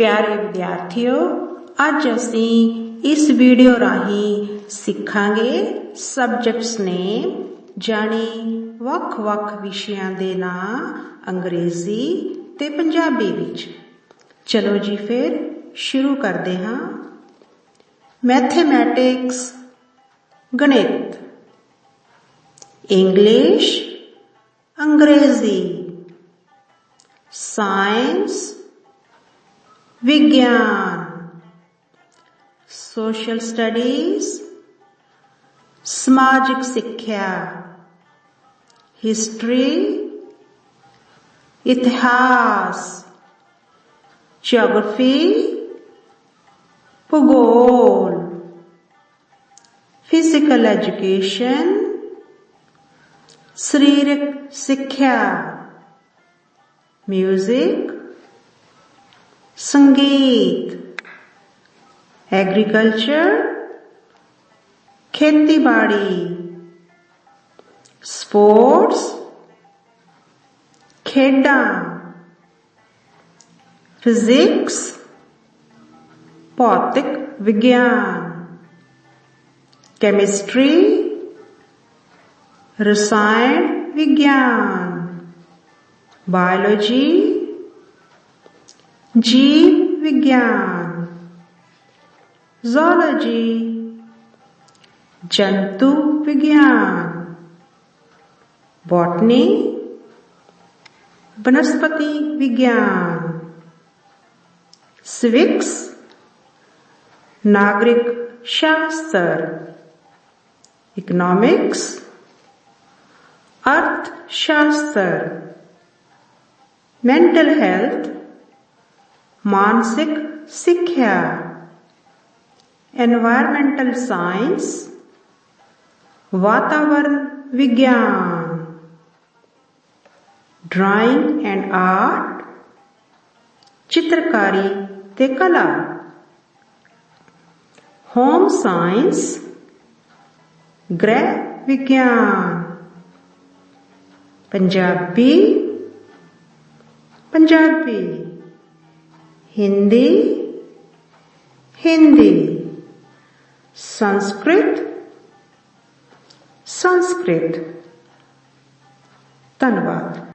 प्यारे विद्यार्थियों, आज असी इस वीडियो राही सिखांगे सब्जेक्ट्स ने जाने वक वक विषयां दे ना अंग्रेज़ी ते पंजाबी विच। चलो जी फिर शुरू कर दे हाँ। मैथमेटिक्स गणित। इंग्लिश अंग्रेज़ी। साइंस विज्ञान। सोशल स्टडीज़ सामाजिक शिक्षा हिस्ट्री इतिहास ज्योग्राफी भूगोल फ़िज़िकल एजुकेशन शारीरिक शिक्षा म्यूज़िक संगीत एग्रीकल्चर खेती बाड़ी स्पोर्ट्स खेडा फिजिक्स भौतिक विज्ञान केमिस्ट्री रसायन विज्ञान बायोलॉजी जीव विज्ञान जोलॉजी जंतु विज्ञान बॉटनी वनस्पति विज्ञान सिविक्स नागरिक शास्त्र इकोनॉमिक्स अर्थशास्त्र मेंटल हेल्थ मानसिक शिक्षा एनवायरमेंटल साइंस वातावरण विज्ञान ड्राइंग एंड आर्ट चित्रकारी ते कला होम साइंस गृह विज्ञान पंजाबी पंजाबी। हिंदी हिंदी संस्कृत संस्कृत धन्यवाद।